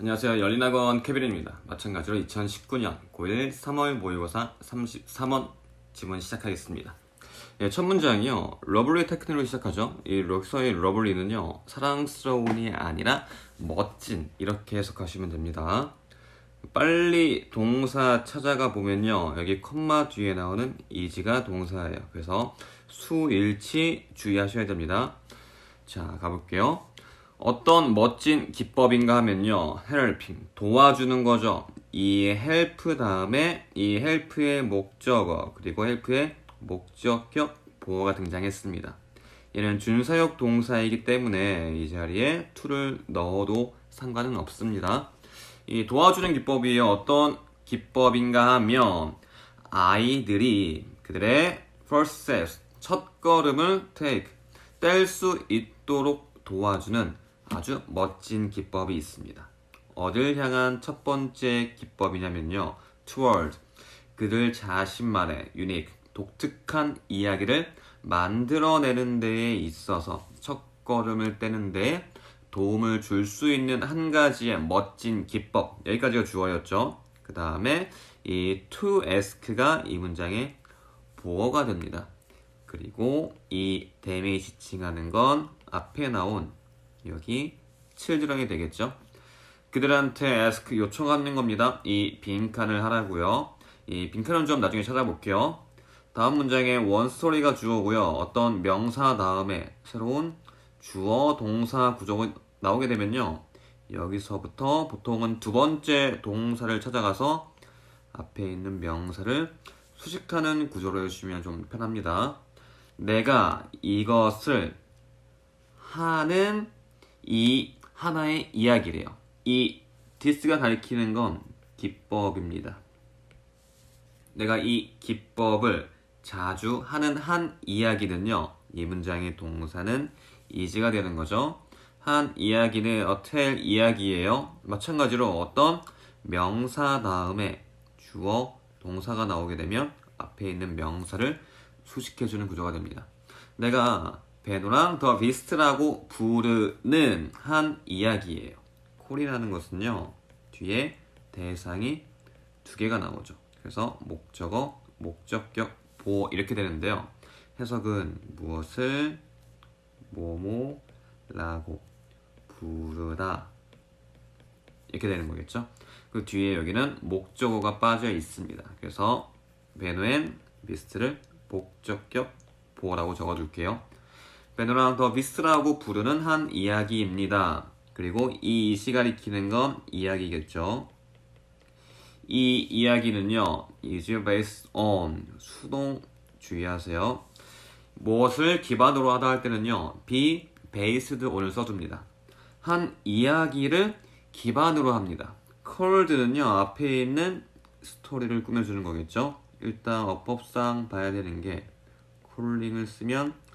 안녕하세요. 열린학원 케빈입니다. 마찬가지로 2019년 고1 3월 모의고사 33원 지문 시작하겠습니다. 예, 첫 문장이요. 러블리 테크닉으로 시작하죠. 이 럭서의 러블리는요. 사랑스러운이 아니라 멋진 이렇게 해석하시면 됩니다. 빨리 동사 찾아가 보면요. 여기 컴마 뒤에 나오는 이지가 동사예요. 그래서 수일치 주의하셔야 됩니다. 자, 가볼게요. 어떤 멋진 기법인가 하면요. helping, 도와주는 거죠. 이 help 다음에 이 help의 목적어, 그리고 help의 목적격 보어가 등장했습니다. 얘는 준사역 동사이기 때문에 이 자리에 to를 넣어도 상관은 없습니다. 이 도와주는 기법이 어떤 기법인가 하면 아이들이 그들의 first steps, 첫 걸음을 take, 뗄 수 있도록 도와주는 아주 멋진 기법이 있습니다. 어딜 향한 첫 번째 기법이냐면요. toward, 그들 자신만의 unique, 독특한 이야기를 만들어내는 데에 있어서 첫 걸음을 떼는 데에 도움을 줄 수 있는 한 가지의 멋진 기법. 여기까지가 주어였죠. 그 다음에 이 to ask가 이 문장의 보어가 됩니다. 그리고 이 댐이 지칭하는 건 앞에 나온 여기 children이 되겠죠. 그들한테 ask 요청하는 겁니다. 이 빈칸을 하라고요. 이 빈칸은 좀 나중에 찾아볼게요. 다음 문장에 원스토리가 주어고요. 어떤 명사 다음에 새로운 주어 동사 구조가 나오게 되면요. 여기서부터 보통은 두 번째 동사를 찾아가서 앞에 있는 명사를 수식하는 구조로 해주시면 좀 편합니다. 내가 이것을 하는 이 하나의 이야기래요. 이 this가 가리키는 건 기법입니다. 내가 이 기법을 자주 하는 한 이야기는요. 이 문장의 동사는 is가 되는 거죠. 한 이야기는 tell 이야기예요. 마찬가지로 어떤 명사 다음에 주어 동사가 나오게 되면 앞에 있는 명사를 수식해주는 구조가 됩니다. 내가 베노랑 더 비스트라고 부르는 한 이야기예요. 콜이라는 것은요 뒤에 대상이 두 개가 나오죠. 그래서 목적어, 목적격, 보어 이렇게 되는데요. 해석은 무엇을 뭐뭐라고 부르다 이렇게 되는 거겠죠. 그 뒤에 여기는 목적어가 빠져 있습니다. 그래서 베노앤 비스트를 목적격 보어라고 적어둘게요. 베노랑 더 비스트라고 부르는 한 이야기입니다. 그리고 이 이시 가 리키는 건 이야기겠죠. 이 이야기는요, is based on 수동 주의하세요. 무엇을 기반으로 하다 할 때는요, be based on을 써줍니다. 한 이야기를 기반으로 합니다. cold는요, 앞에 있는 스토리를 꾸며주는 거겠죠. 일단 어법상 봐야 되는 게 콜링을 쓰면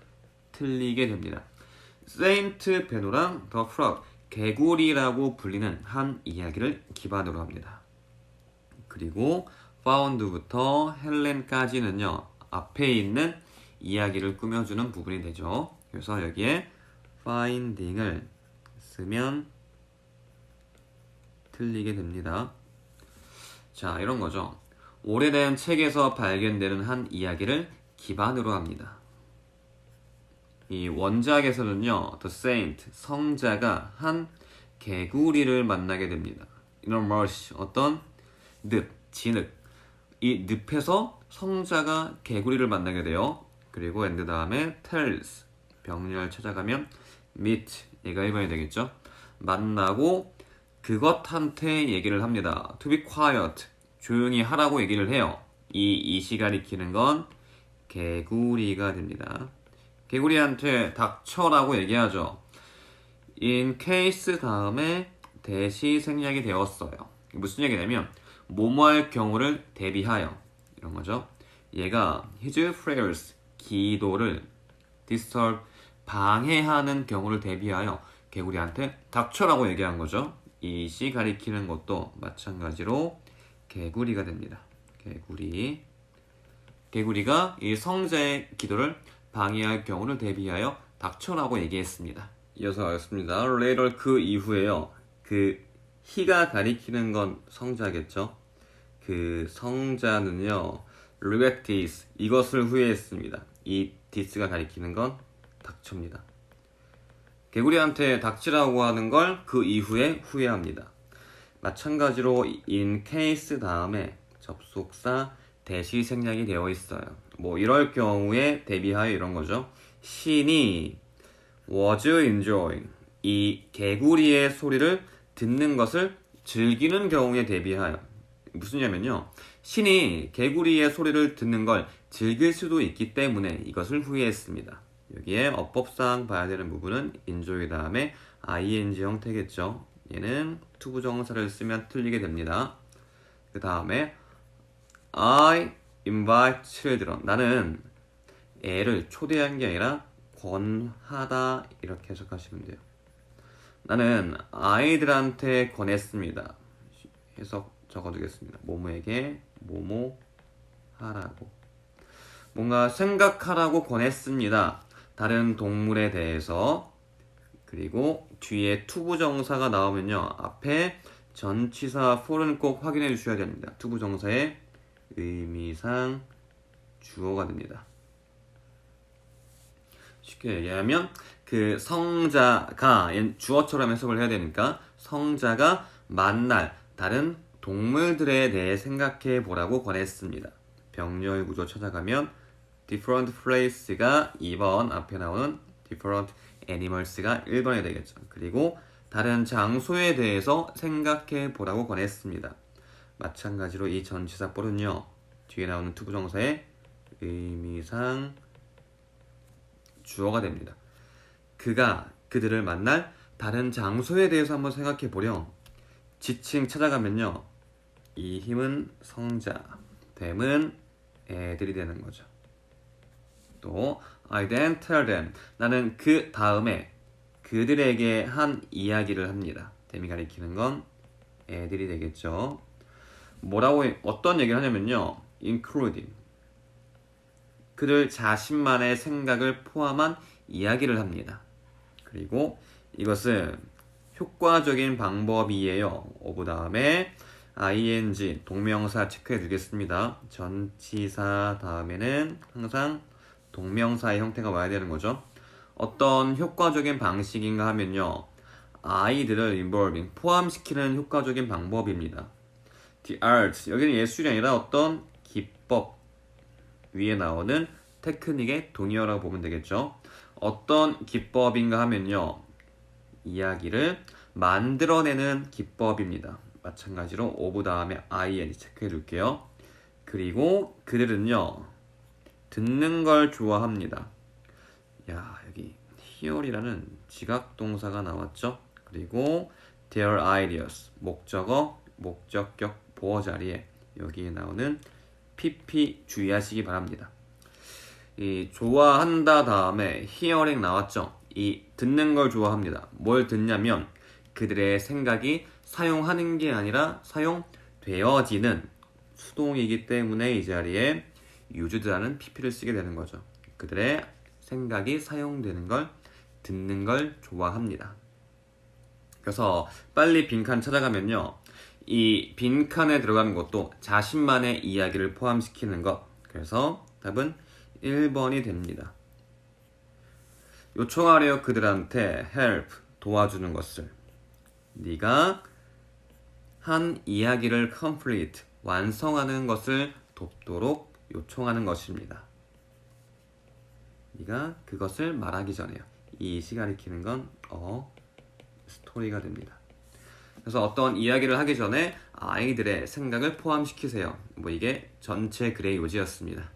틀리게 됩니다. 세인트 베노랑 더 프럭 개구리라고 불리는 한 이야기를 기반으로 합니다. 그리고 found부터 헬렌까지는요 앞에 있는 이야기를 꾸며주는 부분이 되죠. 그래서 여기에 finding을 쓰면 틀리게 됩니다. 자 이런 거죠. 오래된 책에서 발견되는 한 이야기를 기반으로 합니다. 이 원작에서는요, The Saint, 성자가 한 개구리를 만나게 됩니다. 이런 mercy, 어떤 늪, 진흙. 이 늪에서 성자가 개구리를 만나게 돼요. 그리고 엔드 다음에 tells, 병렬 찾아가면 meet, 얘가 1번이 되겠죠. 만나고 그것한테 얘기를 합니다. To be quiet, 조용히 하라고 얘기를 해요. 이 이시 가리키는 건 개구리가 됩니다. 개구리한테 닥쳐라고 얘기하죠. in case 다음에 대시 생략이 되었어요. 무슨 얘기냐면 뭐뭐할 경우를 대비하여 이런 거죠. 얘가 his prayers 기도를 disturb 방해하는 경우를 대비하여 개구리한테 닥쳐라고 얘기한 거죠. 이 시 가리키는 것도 마찬가지로 개구리가 됩니다. 개구리. 개구리가 이 성자의 기도를 방해할 경우를 대비하여 닥쳐라고 얘기했습니다. 이어서 하겠습니다. later 그 이후에요. 그 희가 가리키는 건 성자겠죠. 그 성자는요, regret this 이것을 후회했습니다. 이 this가 가리키는 건 닥쳐입니다. 개구리한테 닥치라고 하는 걸 그 이후에 후회합니다. 마찬가지로 in case 다음에 접속사 대시 생략이 되어 있어요. 뭐 이럴 경우에 대비하여 이런 거죠. 신이 was enjoying 이 개구리의 소리를 듣는 것을 즐기는 경우에 대비하여 무슨 냐면요. 신이 개구리의 소리를 듣는 걸 즐길 수도 있기 때문에 이것을 후회했습니다. 여기에 어법상 봐야 되는 부분은 enjoy 다음에 ing 형태겠죠. 얘는 투부정사를 쓰면 틀리게 됩니다. 그 다음에 I invite children. 나는 애를 초대한 게 아니라 권하다 이렇게 해석하시면 돼요. 나는 아이들한테 권했습니다. 해석 적어두겠습니다. 모모에게 모모 하라고. 뭔가 생각하라고 권했습니다. 다른 동물에 대해서 그리고 뒤에 투부정사가 나오면요 앞에 전치사 for는 꼭 확인해 주셔야 됩니다. 투부정사의 의미상 주어가 됩니다. 쉽게 얘기하면 그 성자가 주어처럼 해석을 해야 되니까 성자가 만날 다른 동물들에 대해 생각해 보라고 권했습니다. 병렬 구조 찾아가면 different place가 2번 앞에 나오는 different animals가 1번이 되겠죠. 그리고 다른 장소에 대해서 생각해 보라고 권했습니다. 마찬가지로 이 전치사 뿔은요 뒤에 나오는 투부정사의 의미상 주어가 됩니다. 그가 그들을 만날 다른 장소에 대해서 한번 생각해 보렴. 지칭 찾아가면요. 이 힘은 성자, 됨은 애들이 되는 거죠. 또 I then tell them 나는 그 다음에 그들에게 한 이야기를 합니다. 됨이 가리키는 건 애들이 되겠죠. 뭐라고 어떤 얘기를 하냐면요. including 그들 자신만의 생각을 포함한 이야기를 합니다. 그리고 이것은 효과적인 방법이에요. 오브 다음에 ing 동명사 체크해 두겠습니다. 전치사 다음에는 항상 동명사의 형태가 와야 되는 거죠. 어떤 효과적인 방식인가 하면요. 아이들을 involving 포함시키는 효과적인 방법입니다. The art 여기는 예술이 아니라 어떤 기법 위에 나오는 테크닉의 동의어라고 보면 되겠죠. 어떤 기법인가 하면요. 이야기를 만들어내는 기법입니다. 마찬가지로 오브 다음에 ing 체크해 줄게요. 그리고 그들은요. 듣는 걸 좋아합니다. 야, 여기 hear이라는 지각 동사가 나왔죠. 그리고 their ideas 목적어, 목적격 보어 자리에 여기에 나오는 pp 주의하시기 바랍니다. 이 좋아한다 다음에 hearing 나왔죠. 이 듣는 걸 좋아합니다. 뭘 듣냐면 그들의 생각이 사용하는 게 아니라 사용되어지는 수동이기 때문에 이 자리에 used라는 pp를 쓰게 되는 거죠. 그들의 생각이 사용되는 걸 듣는 걸 좋아합니다. 그래서 빨리 빈칸 찾아가면요. 이 빈칸에 들어가는 것도 자신만의 이야기를 포함시키는 것. 그래서 답은 1번이 됩니다. 요청하려 그들한테 help 도와주는 것을 네가 한 이야기를 complete 완성하는 것을 돕도록 요청하는 것입니다. 네가 그것을 말하기 전에요. 이 시 가 리키는 건 어, 스토리가 됩니다. 그래서 어떤 이야기를 하기 전에 아이들의 생각을 포함시키세요. 뭐 이게 전체 글의 요지였습니다.